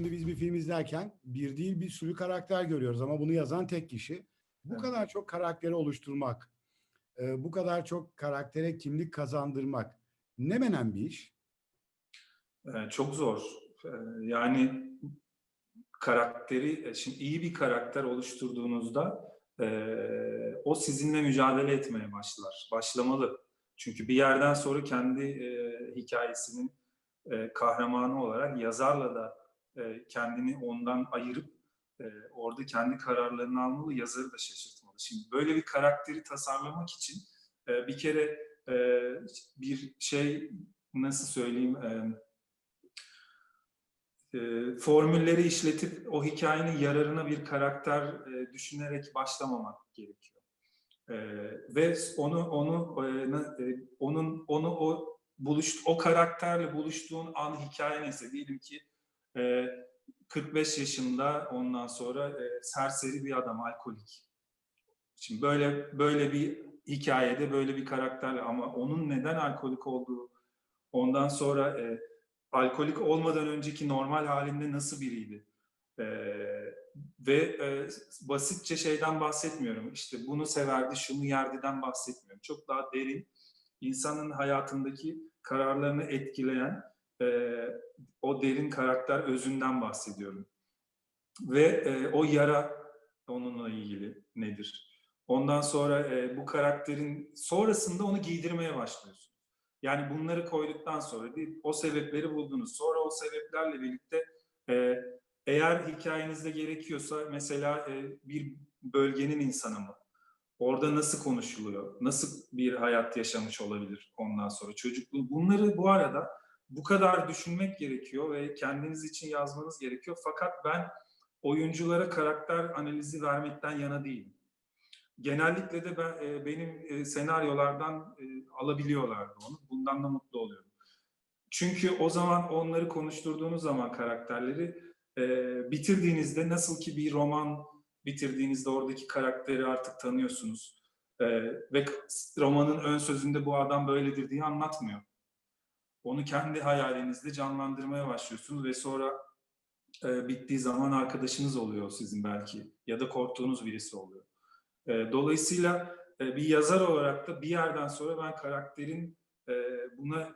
şimdi biz bir film izlerken bir değil bir sürü karakter görüyoruz ama bunu yazan tek kişi. Bu Evet. kadar çok karakteri oluşturmak, e, bu kadar çok karaktere kimlik kazandırmak ne menen bir iş? Ee, çok zor. Ee, yani karakteri, e, şimdi iyi bir karakter oluşturduğunuzda e, o sizinle mücadele etmeye başlar. Başlamalı. Çünkü bir yerden sonra kendi e, hikayesinin e, kahramanı olarak yazarla da e, kendini ondan ayırıp e, orada kendi kararlarını almalı, yazarı da şaşırtmalı. Şimdi böyle bir karakteri tasarlamak için e, bir kere bir şey nasıl söyleyeyim formülleri işletip o hikayenin yararına bir karakter düşünerek başlamamak gerekiyor. Ve onu onu onun onu o buluş o karakterle buluştuğun an hikaye neyse diyelim ki e, 45 yaşında ondan sonra e, serseri bir adam alkolik. Şimdi böyle böyle bir hikayede böyle bir karakterle ama onun neden alkolik olduğu ondan sonra e, alkolik olmadan önceki normal halinde nasıl biriydi? Ee, ve e, basitçe şeyden bahsetmiyorum. İşte bunu severdi, şunu yerdiden bahsetmiyorum. Çok daha derin, insanın hayatındaki kararlarını etkileyen e, derin karakter özünden bahsediyorum. Ve e, o yara onunla ilgili nedir? Ondan sonra e, bu karakterin sonrasında onu giydirmeye başlıyorsun. Yani bunları koyduktan sonra değil, o sebepleri buldunuz. Sonra o sebeplerle birlikte e, eğer hikayenizde gerekiyorsa mesela e, bir bölgenin insanı mı? Orada nasıl konuşuluyor? Nasıl bir hayat yaşamış olabilir ondan sonra? Çocukluğu. Bunları bu arada bu kadar düşünmek gerekiyor ve kendiniz için yazmanız gerekiyor. Fakat ben oyunculara karakter analizi vermekten yana değilim. Genellikle de ben, e, benim e, senaryolardan e, alabiliyorlardı onu. Bundan da mutlu oluyorum. Çünkü o zaman onları konuşturduğunuz zaman karakterleri e, bitirdiğinizde nasıl ki bir roman bitirdiğinizde oradaki karakteri artık tanıyorsunuz. E, ve romanın ön sözünde bu adam böyledir diye anlatmıyor. Onu kendi hayalinizde canlandırmaya başlıyorsunuz ve sonra e, bittiği zaman arkadaşınız oluyor sizin belki ya da korktuğunuz birisi oluyor. E, dolayısıyla e, bir yazar olarak da bir yerden sonra ben karakterin e, buna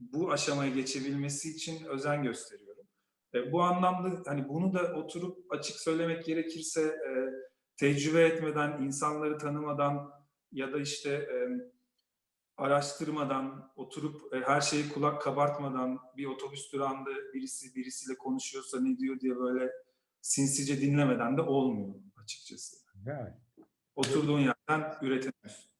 bu aşamaya geçebilmesi için özen gösteriyorum. E, bu anlamda hani bunu da oturup açık söylemek gerekirse e, tecrübe etmeden, insanları tanımadan ya da işte e, araştırmadan, oturup e, her şeyi kulak kabartmadan bir otobüs durağında birisi birisiyle konuşuyorsa ne diyor diye böyle sinsice dinlemeden de olmuyor açıkçası. Evet. Oturduğun yerden üretemiyorsun.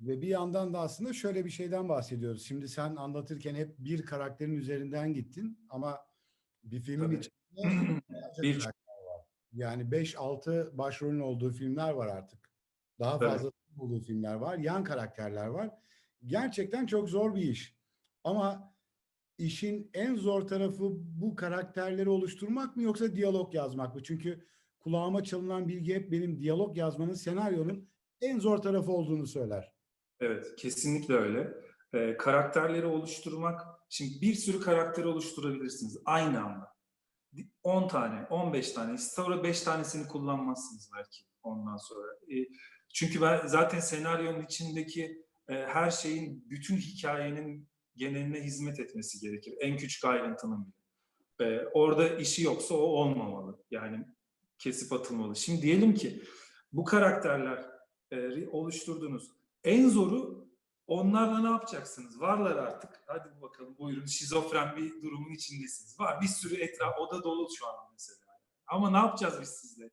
Ve bir yandan da aslında şöyle bir şeyden bahsediyoruz. Şimdi sen anlatırken hep bir karakterin üzerinden gittin ama bir filmin Tabii. içinde Bir- karakter var. Yani 5-6 başrolün olduğu filmler var artık. Daha Tabii. fazla olduğu filmler var. Yan karakterler var. Gerçekten çok zor bir iş. Ama işin en zor tarafı bu karakterleri oluşturmak mı yoksa diyalog yazmak mı? Çünkü kulağıma çalınan bilgi hep benim diyalog yazmanın, senaryonun en zor tarafı olduğunu söyler. Evet, kesinlikle öyle. Ee, karakterleri oluşturmak, şimdi bir sürü karakter oluşturabilirsiniz aynı anda. 10 tane, 15 tane, sonra 5 tanesini kullanmazsınız belki ondan sonra. Ee, çünkü ben zaten senaryonun içindeki e, her şeyin, bütün hikayenin geneline hizmet etmesi gerekir. En küçük ayrıntının bile. Ee, orada işi yoksa o olmamalı. Yani kesip atılmalı. Şimdi diyelim ki bu karakterleri oluşturdunuz. En zoru onlarla ne yapacaksınız? Varlar artık. Hadi bakalım buyurun şizofren bir durumun içindesiniz. Var bir sürü etraf, oda dolu şu an mesela. Ama ne yapacağız biz sizle?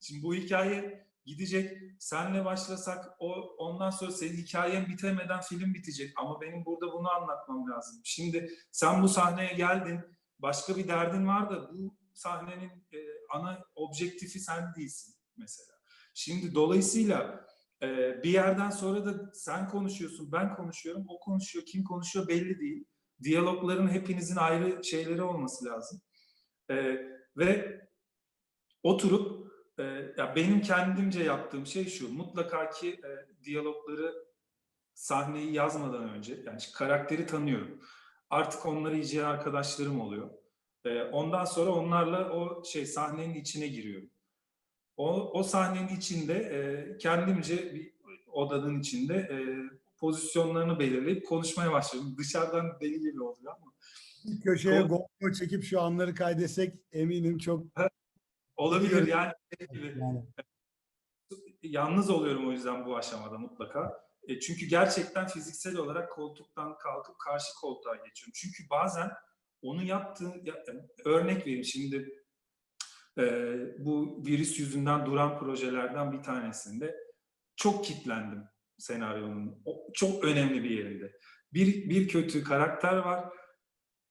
Şimdi bu hikaye gidecek. Senle başlasak o ondan sonra senin hikayen bitemeden film bitecek. Ama benim burada bunu anlatmam lazım. Şimdi sen bu sahneye geldin. Başka bir derdin var da bu sahnenin e, ana objektifi sen değilsin mesela. Şimdi dolayısıyla e, bir yerden sonra da sen konuşuyorsun, ben konuşuyorum, o konuşuyor, kim konuşuyor belli değil. Diyalogların hepinizin ayrı şeyleri olması lazım. E, ve oturup e, ya benim kendimce yaptığım şey şu. Mutlaka ki e, diyalogları sahneyi yazmadan önce yani karakteri tanıyorum. Artık onları iyice arkadaşlarım oluyor. E, ondan sonra onlarla o şey sahnenin içine giriyorum. O, o sahnenin içinde e, kendimce bir odanın içinde e, pozisyonlarını belirleyip konuşmaya başlıyorum. Dışarıdan deli gibi oluyor ama Bir köşeye GoPro çekip şu anları kaydetsek eminim çok olabilir yani, şey yani yalnız oluyorum o yüzden bu aşamada mutlaka. E, çünkü gerçekten fiziksel olarak koltuktan kalkıp karşı koltuğa geçiyorum. Çünkü bazen onu yaptığı, ya- örnek vereyim şimdi e, bu virüs yüzünden duran projelerden bir tanesinde çok kitlendim senaryonun. O, çok önemli bir yerinde. Bir, bir kötü karakter var.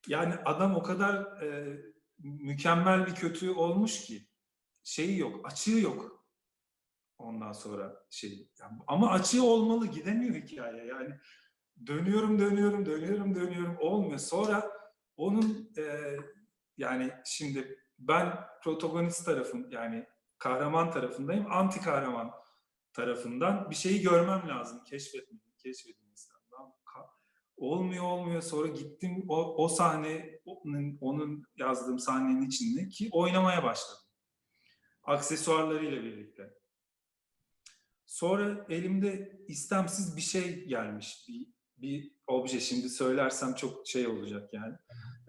Yani adam o kadar e, mükemmel bir kötü olmuş ki şeyi yok, açığı yok. Ondan sonra şey ama açığı olmalı gidemiyor hikaye. Yani dönüyorum dönüyorum dönüyorum dönüyorum olmuyor. Sonra onun e, yani şimdi ben protagonist tarafım yani kahraman tarafındayım. Anti kahraman tarafından bir şeyi görmem lazım. Keşfetmem keşfedilmesi lazım. Olmuyor olmuyor. Sonra gittim o, o sahne onun, onun yazdığım sahnenin içinde ki oynamaya başladım aksesuarlarıyla birlikte. Sonra elimde istemsiz bir şey gelmiş. Bir, bir obje. Şimdi söylersem çok şey olacak yani.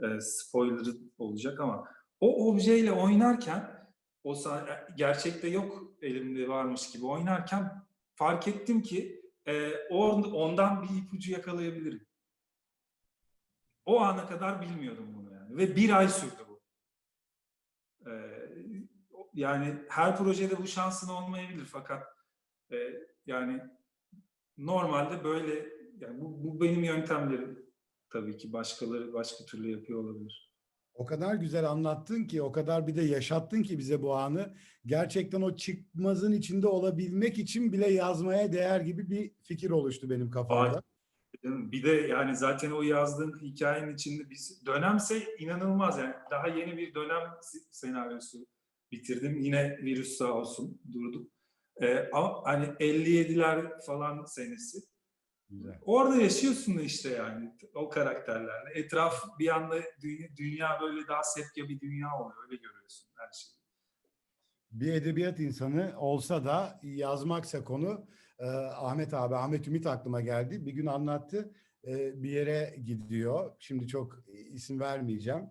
E, spoiler olacak ama o objeyle oynarken o sah- gerçekte yok elimde varmış gibi oynarken fark ettim ki e, on- ondan bir ipucu yakalayabilirim. O ana kadar bilmiyordum bunu yani. Ve bir ay sürdü bu. E, yani her projede bu şansın olmayabilir fakat e, yani normalde böyle yani bu, bu benim yöntemlerim tabii ki başkaları başka türlü yapıyor olabilir. o kadar güzel anlattın ki, o kadar bir de yaşattın ki bize bu anı. Gerçekten o çıkmazın içinde olabilmek için bile yazmaya değer gibi bir fikir oluştu benim kafamda. Bir de yani zaten o yazdığın hikayenin içinde bir dönemse inanılmaz yani daha yeni bir dönem senaryosu bitirdim. Yine virüs sağ olsun durduk. Ee, ama hani 57'ler falan senesi. Güzel. Orada yaşıyorsun işte yani o karakterlerle. Etraf bir anda dünya, dünya böyle daha sepya bir dünya oluyor. Öyle görüyorsun her şeyi. bir edebiyat insanı olsa da yazmaksa konu e, Ahmet abi, Ahmet Ümit aklıma geldi. Bir gün anlattı. E, bir yere gidiyor. Şimdi çok isim vermeyeceğim.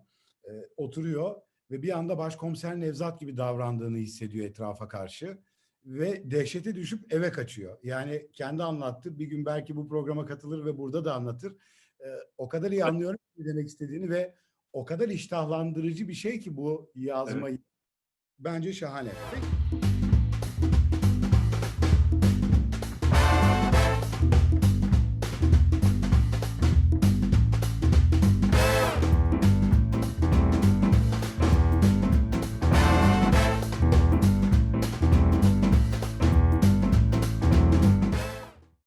E, oturuyor ve bir anda başkomiser Nevzat gibi davrandığını hissediyor etrafa karşı ve dehşete düşüp eve kaçıyor. Yani kendi anlattı. Bir gün belki bu programa katılır ve burada da anlatır. E, o kadar iyi anlıyorum ne demek istediğini ve o kadar iştahlandırıcı bir şey ki bu yazmayı. Bence şahane. Peki.